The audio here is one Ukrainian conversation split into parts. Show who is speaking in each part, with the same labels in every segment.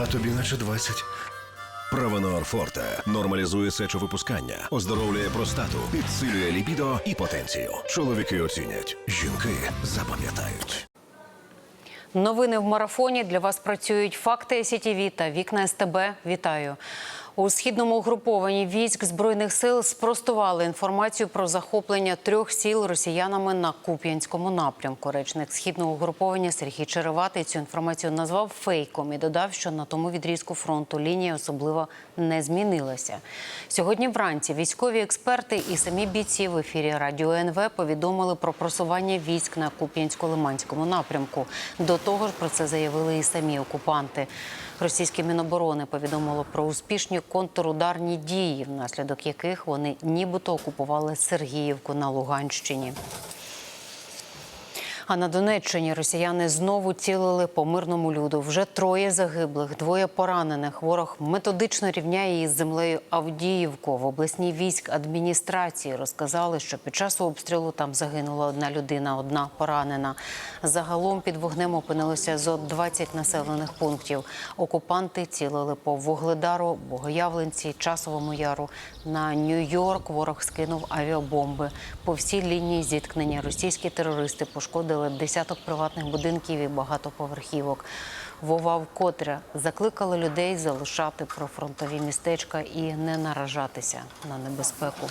Speaker 1: а тобі наче 20.
Speaker 2: Провенор Форте нормалізує сечовипускання, оздоровлює простату, підсилює лібідо і потенцію. Чоловіки оцінять, жінки запам'ятають.
Speaker 3: Новини в марафоні для вас працюють факти СІТІВІ та вікна СТБ. Вітаю. У східному угрупованні військ збройних сил спростували інформацію про захоплення трьох сіл росіянами на Куп'янському напрямку. Речник східного угруповання Сергій Череватий цю інформацію назвав фейком і додав, що на тому відрізку фронту лінія особливо не змінилася. Сьогодні вранці військові експерти і самі бійці в ефірі Радіо НВ повідомили про просування військ на Куп'янсько-Лиманському напрямку. До того ж, про це заявили і самі окупанти. Російське міноборони повідомило про успішні контрударні дії, внаслідок яких вони нібито окупували Сергіївку на Луганщині. А на Донеччині росіяни знову цілили по мирному люду. Вже троє загиблих, двоє поранених. Ворог методично рівняє із землею Авдіївку. В обласній військ адміністрації розказали, що під час обстрілу там загинула одна людина, одна поранена. Загалом під вогнем опинилося зо 20 населених пунктів. Окупанти цілили по Вугледару, Богоявленці, Часовому Яру. На Нью-Йорк ворог скинув авіабомби. По всій лінії зіткнення російські терористи пошкодили десяток приватних будинків і багатоповерхівок. Вова вкотре закликали людей залишати профронтові містечка і не наражатися на небезпеку.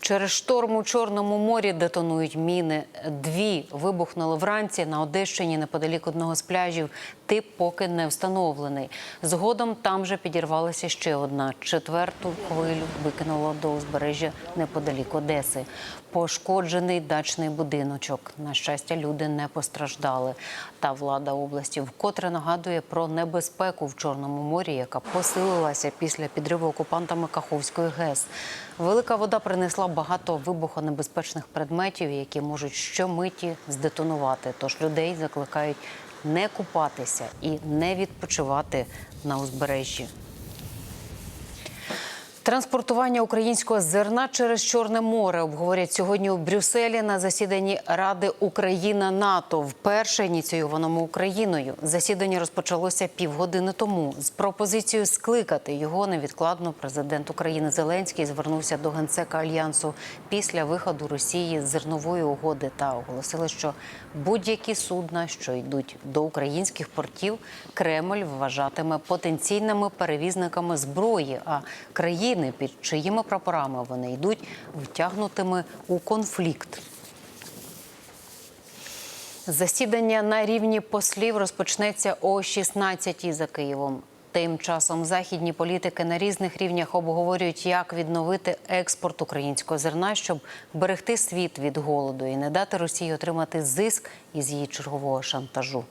Speaker 3: Через шторм у Чорному морі детонують міни. Дві вибухнули вранці на Одещині неподалік одного з пляжів. Тип поки не встановлений. Згодом там же підірвалася ще одна. Четверту хвилю викинуло до узбережжя неподалік Одеси. Пошкоджений дачний будиночок. На щастя, люди не постраждали. Та влада області вкотре нагадує про небезпеку в Чорному морі, яка посилилася після підриву окупантами Каховської ГЕС. Велика вода принесла багато вибухонебезпечних предметів, які можуть щомиті здетонувати. Тож людей закликають не купатися і не відпочивати на узбережжі. Транспортування українського зерна через Чорне море обговорять сьогодні у Брюсселі на засіданні Ради Україна НАТО, вперше ініційованому Україною. Засідання розпочалося півгодини тому. З пропозицією скликати його невідкладно президент України Зеленський звернувся до генсека альянсу після виходу Росії з зернової угоди та оголосили, що будь-які судна, що йдуть до українських портів, Кремль вважатиме потенційними перевізниками зброї. А країни, під чиїми прапорами вони йдуть, втягнутими у конфлікт. Засідання на рівні послів розпочнеться о 16-й за Києвом. Тим часом західні політики на різних рівнях обговорюють, як відновити експорт українського зерна, щоб берегти світ від голоду і не дати Росії отримати зиск із її чергового шантажу.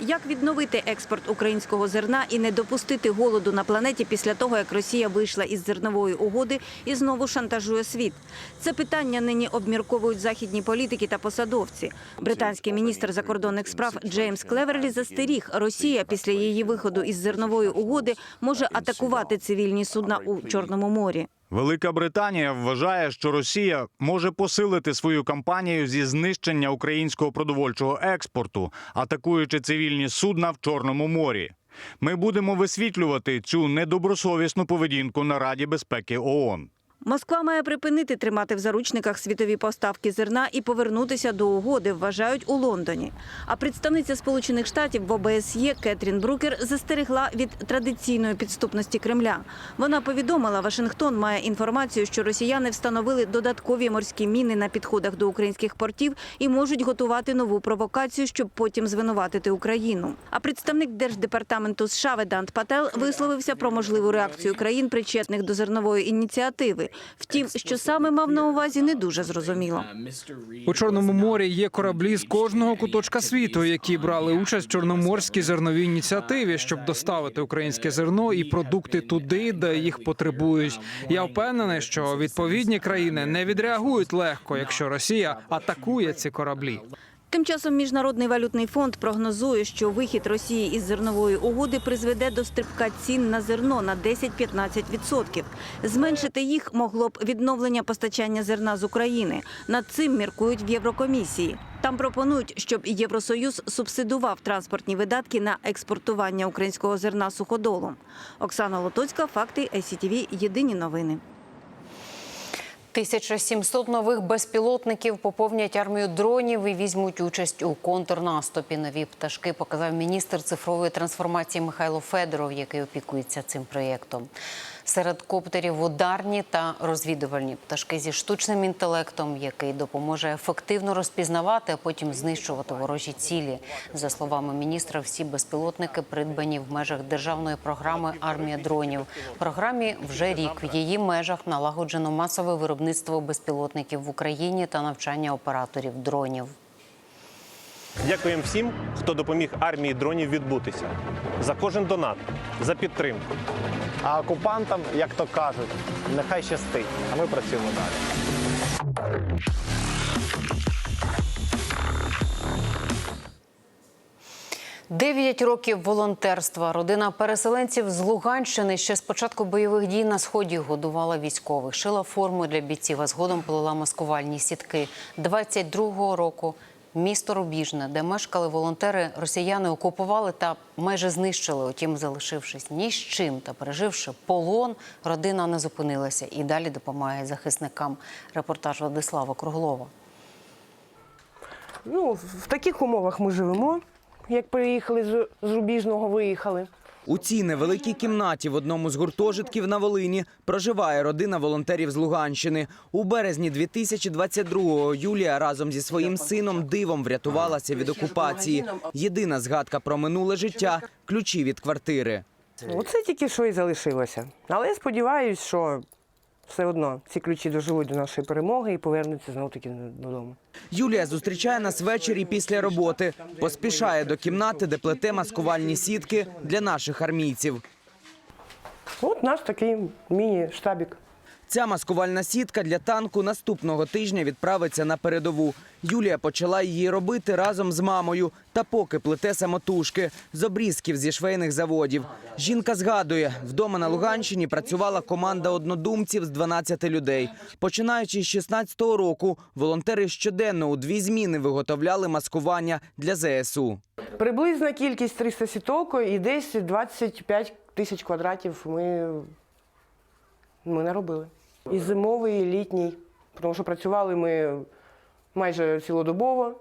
Speaker 4: Як відновити експорт українського зерна і не допустити голоду на планеті після того, як Росія вийшла із зернової угоди і знову шантажує світ? Це питання нині обмірковують західні політики та посадовці. Британський міністр закордонних справ Джеймс Клеверлі застеріг, Росія після її виходу із зернової угоди може атакувати цивільні судна у Чорному морі.
Speaker 5: Велика Британія вважає, що Росія може посилити свою кампанію зі знищення українського продовольчого експорту, атакуючи цивільні судна в Чорному морі. Ми будемо висвітлювати цю недобросовісну поведінку на Раді безпеки ООН.
Speaker 4: Москва має припинити тримати в заручниках світові поставки зерна і повернутися до угоди, вважають у Лондоні. А представниця Сполучених Штатів в ОБСЄ Кетрін Брукер застерегла від традиційної підступності Кремля. Вона повідомила, Вашингтон має інформацію, що росіяни встановили додаткові морські міни на підходах до українських портів і можуть готувати нову провокацію, щоб потім звинуватити Україну. А представник держдепартаменту США Ведант Пател висловився про можливу реакцію країн, причетних до зернової ініціативи. Втім, що саме мав на увазі, не дуже зрозуміло.
Speaker 6: У Чорному морі є кораблі з кожного куточка світу, які брали участь в чорноморській зерновій ініціативі, щоб доставити українське зерно і продукти туди, де їх потребують. Я впевнений, що відповідні країни не відреагують легко, якщо Росія атакує ці кораблі.
Speaker 4: Тим часом Міжнародний валютний фонд прогнозує, що вихід Росії із зернової угоди призведе до стрибка цін на зерно на 10-15%. Зменшити їх могло б відновлення постачання зерна з України. Над цим міркують в Єврокомісії. Там пропонують, щоб Євросоюз субсидував транспортні видатки на експортування українського зерна суходолом. Оксана Лотоцька, факти ЕСІТІВІ. Єдині новини.
Speaker 3: 1700 нових безпілотників поповнять армію дронів і візьмуть участь у контрнаступі. Нові пташки показав міністр цифрової трансформації Михайло Федоров, який опікується цим проєктом. Серед коптерів ударні та розвідувальні пташки зі штучним інтелектом, який допоможе ефективно розпізнавати, а потім знищувати ворожі цілі. За словами міністра, всі безпілотники придбані в межах державної програми Армія дронів. Програмі вже рік в її межах налагоджено масове виробництво безпілотників в Україні та навчання операторів дронів.
Speaker 1: Дякуємо всім, хто допоміг армії дронів відбутися. За кожен донат, за підтримку.
Speaker 7: А окупантам, як то кажуть, нехай щастить, а ми працюємо далі.
Speaker 3: Дев'ять років волонтерства. Родина переселенців з Луганщини ще з початку бойових дій на сході годувала військових, шила форму для бійців, а згодом плела маскувальні сітки. 22-го року місто Рубіжне, де мешкали волонтери, росіяни окупували та майже знищили. Утім, залишившись ні з чим та переживши полон, родина не зупинилася і далі допомагає захисникам. Репортаж Владислава Круглова.
Speaker 8: Ну, в таких умовах ми живемо. Як приїхали з, Рубіжного, виїхали.
Speaker 9: У цій невеликій кімнаті в одному з гуртожитків на Волині проживає родина волонтерів з Луганщини. У березні 2022-го Юлія разом зі своїм сином дивом врятувалася від окупації. Єдина згадка про минуле життя – ключі від квартири.
Speaker 8: Оце тільки що і залишилося. Але я сподіваюся, що все одно ці ключі доживуть до нашої перемоги і повернуться знову таки додому.
Speaker 9: Юлія зустрічає нас ввечері після роботи. Поспішає до кімнати, де плете маскувальні сітки для наших армійців.
Speaker 8: От наш такий міні-штабік.
Speaker 9: Ця маскувальна сітка для танку наступного тижня відправиться на передову. Юлія почала її робити разом з мамою. Та поки плете самотужки з обрізків зі швейних заводів. Жінка згадує, вдома на Луганщині працювала команда однодумців з 12 людей. Починаючи з 16-го року, волонтери щоденно у дві зміни виготовляли маскування для ЗСУ.
Speaker 8: Приблизна кількість 300 сіток і десь 25 тисяч квадратів ми, ми наробили. І зимовий, і літній. Тому що працювали ми майже цілодобово.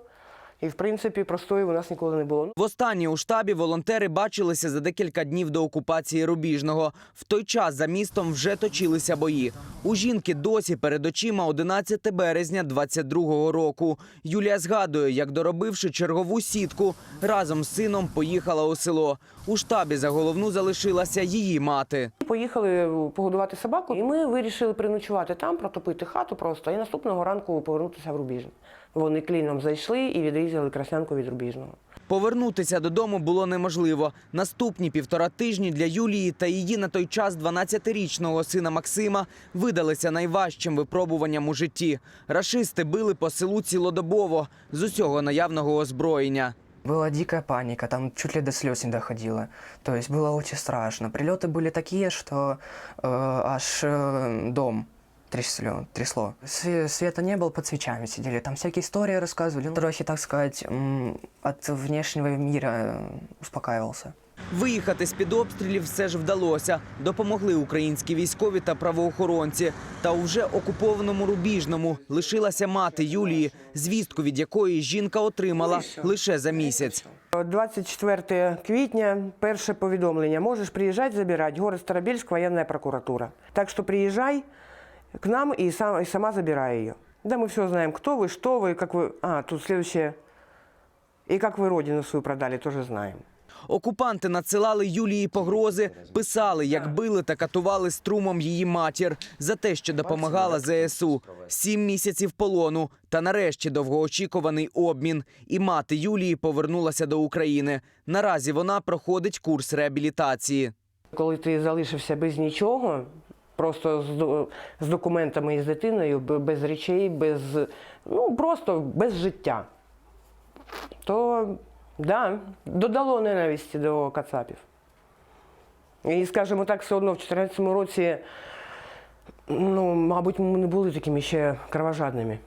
Speaker 8: І, в принципі, простою у нас ніколи не було.
Speaker 9: Востаннє у штабі волонтери бачилися за декілька днів до окупації Рубіжного. В той час за містом вже точилися бої. У жінки досі перед очима 11 березня 22-го року. Юлія згадує, як доробивши чергову сітку, разом з сином поїхала у село. У штабі за головну залишилася її мати.
Speaker 8: Поїхали погодувати собаку, і ми вирішили переночувати там, протопити хату просто, і наступного ранку повернутися в Рубіжне. Вони кліном зайшли і відрізали краснянку від Рубіжного.
Speaker 9: Повернутися додому було неможливо. Наступні півтора тижні для Юлії та її на той час 12-річного сина Максима видалися найважчим випробуванням у житті. Рашисти били по селу цілодобово з усього наявного озброєння.
Speaker 10: Была дикая паника, там чуть ли до слез не доходило. То есть было очень страшно. Прилеты были такие, что э, аж э, дом трясло. трясло. Све- Света не было, под свечами сидели. Там всякие истории рассказывали. Трохи, так сказать, м, от внешнего мира э, успокаивался.
Speaker 9: Виїхати з-під обстрілів все ж вдалося. Допомогли українські військові та правоохоронці. Та у вже окупованому Рубіжному лишилася мати Юлії, звістку від якої жінка отримала лише за місяць.
Speaker 8: 24 квітня, перше повідомлення. Можеш приїжджати, забирати. Город Старобільськ, воєнна прокуратура. Так що приїжджай к нам і, сам, і сама забирай її. Да, ми все знаємо, хто ви, що ви, як ви. А, тут следующее. І як ви родину свою продали, теж знаємо.
Speaker 9: Окупанти надсилали Юлії погрози, писали, як били та катували струмом її матір за те, що допомагала ЗСУ. Сім місяців полону та нарешті довгоочікуваний обмін. І мати Юлії повернулася до України. Наразі вона проходить курс реабілітації.
Speaker 8: Коли ти залишився без нічого, просто з, з документами і з дитиною, без речей, без, ну, просто без життя. то да, додало ненависті до Кацапів. І, скажімо так, все одно в 2014 році, ну, мабуть, ми не були такими ще кровожадними.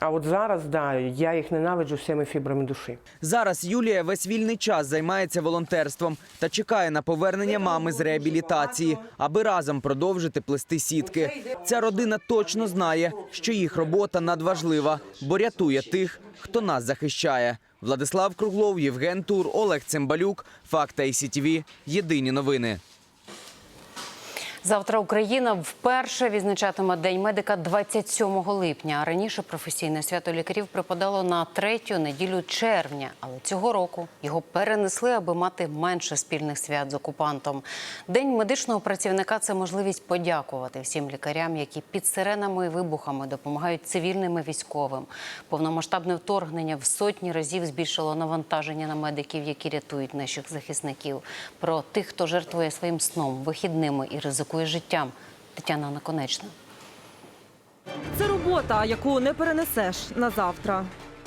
Speaker 8: А от зараз, да, я їх ненавиджу всіми фібрами душі.
Speaker 9: Зараз Юлія весь вільний час займається волонтерством та чекає на повернення мами з реабілітації, аби разом продовжити плести сітки. Ця родина точно знає, що їх робота надважлива, бо рятує тих, хто нас захищає. Владислав Круглов, Євген Тур, Олег Цимбалюк. Факта і. Єдині новини.
Speaker 3: Завтра Україна вперше відзначатиме День медика 27 липня. Раніше професійне свято лікарів припадало на третю неділю червня. Але цього року його перенесли, аби мати менше спільних свят з окупантом. День медичного працівника це можливість подякувати всім лікарям, які під сиренами і вибухами допомагають цивільним і військовим. Повномасштабне вторгнення в сотні разів збільшило навантаження на медиків, які рятують наших захисників. Про тих, хто жертвує своїм сном, вихідними і ризикує життям. Тетяна Наконечна.
Speaker 11: Це робота, яку не перенесеш на завтра.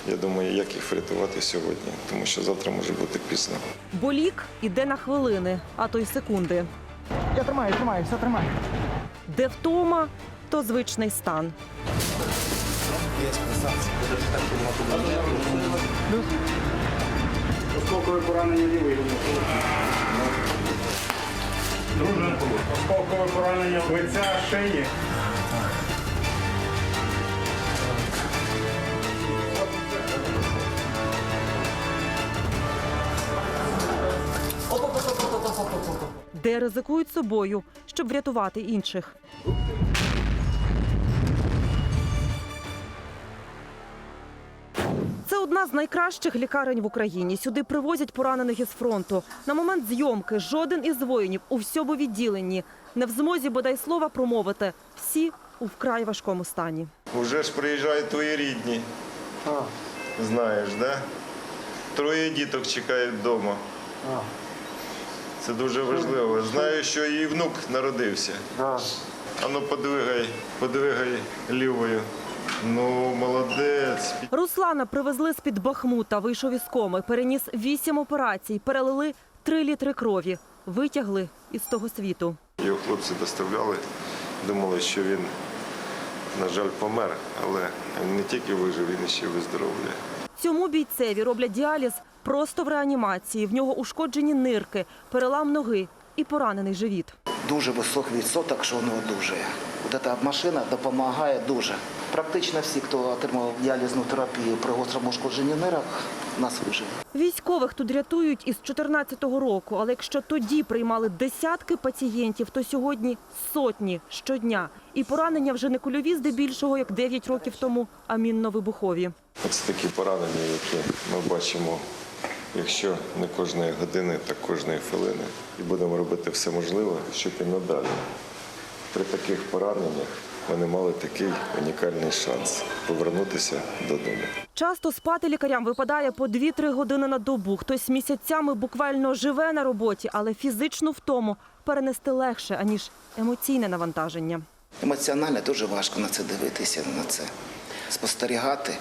Speaker 12: Я думаю, як їх врятувати сьогодні, тому що завтра може бути пізно.
Speaker 11: Бо лік іде на хвилини, а то й секунди.
Speaker 7: Я тримаю, тримаю, все тримаю.
Speaker 11: Де втома, то звичний стан.
Speaker 7: Осколкове поранення лівої Друже, осколкове поранення лиця, шиї.
Speaker 11: де ризикують собою, щоб врятувати інших. Одна з найкращих лікарень в Україні. Сюди привозять поранених із фронту. На момент зйомки жоден із воїнів у всьому відділенні не в змозі бодай слова промовити. Всі у вкрай важкому стані.
Speaker 12: Уже ж приїжджають твої рідні. Знаєш, да? Троє діток чекають вдома. Це дуже важливо. Знаю, що і внук народився. Ану, подвигай, подвигай лівою. Ну, молодець.
Speaker 11: Руслана привезли з-під Бахмута, вийшов із коми, переніс вісім операцій, перелили три літри крові, витягли із того світу.
Speaker 12: Його хлопці доставляли, думали, що він, на жаль, помер, але він не тільки вижив, він ще й виздоровлює.
Speaker 11: Цьому бійцеві роблять діаліз просто в реанімації. В нього ушкоджені нирки, перелам ноги і поранений живіт.
Speaker 13: Дуже високий відсоток, що воно одужує. От ця машина допомагає дуже. Практично всі, хто отримав діалізну терапію при гострому ушкодженні нирок, нас вижили.
Speaker 11: Військових тут рятують із 14-го року, але якщо тоді приймали десятки пацієнтів, то сьогодні сотні щодня. І поранення вже не кульові здебільшого, як 9 років тому, а мінно-вибухові.
Speaker 12: Це такі поранення, які ми бачимо, якщо не кожної години, так кожної хвилини. І будемо робити все можливе, щоб і надалі. При таких пораненнях вони мали такий унікальний шанс повернутися додому.
Speaker 11: Часто спати лікарям випадає по 2-3 години на добу. Хтось місяцями буквально живе на роботі, але фізичну втому перенести легше, аніж емоційне навантаження.
Speaker 13: Емоціонально дуже важко на це дивитися, на це спостерігати.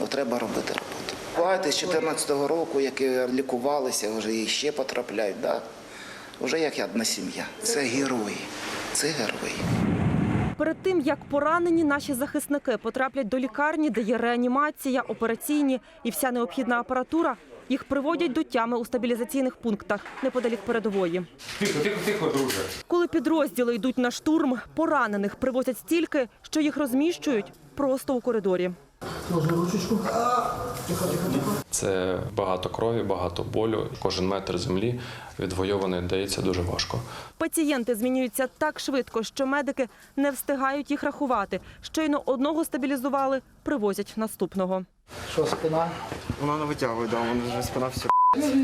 Speaker 13: Ну, треба робити роботу. Багато з 14-го року, які лікувалися, вже і ще потрапляють. Да? Вже як одна сім'я. Це герої. Це герої.
Speaker 11: Перед тим як поранені наші захисники потраплять до лікарні, де є реанімація, операційні і вся необхідна апаратура, їх приводять до тями у стабілізаційних пунктах неподалік передової.
Speaker 7: Тихо, тихо, тихо, друже.
Speaker 11: Коли підрозділи йдуть на штурм, поранених привозять стільки, що їх розміщують просто у коридорі.
Speaker 14: Це багато крові, багато болю. Кожен метр землі відвоюваний дається дуже важко.
Speaker 11: Пацієнти змінюються так швидко, що медики не встигають їх рахувати. Щойно одного стабілізували, привозять наступного.
Speaker 7: Що, спина?
Speaker 9: Вона не витягує, да, вона вже спина все. Все,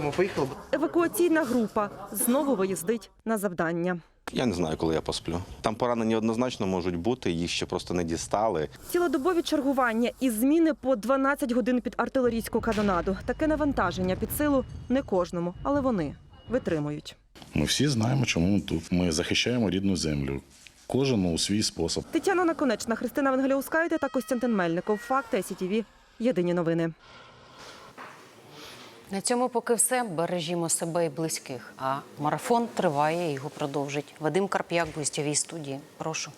Speaker 9: ми поїхали.
Speaker 11: Евакуаційна група знову виїздить на завдання.
Speaker 15: Я не знаю, коли я посплю. Там поранені однозначно можуть бути, їх ще просто не дістали.
Speaker 11: Цілодобові чергування і зміни по 12 годин під артилерійську канонаду. Таке навантаження під силу не кожному, але вони витримують.
Speaker 16: Ми всі знаємо, чому ми тут. Ми захищаємо рідну землю. Кожен у свій спосіб.
Speaker 11: Тетяна Наконечна, Христина Венгеляускайте та Костянтин Мельников. Факти СІТІВІ. Єдині новини.
Speaker 3: На цьому поки все. Бережімо себе і близьких. А марафон триває, його продовжить. Вадим Карп'як гостєвій студії. Прошу.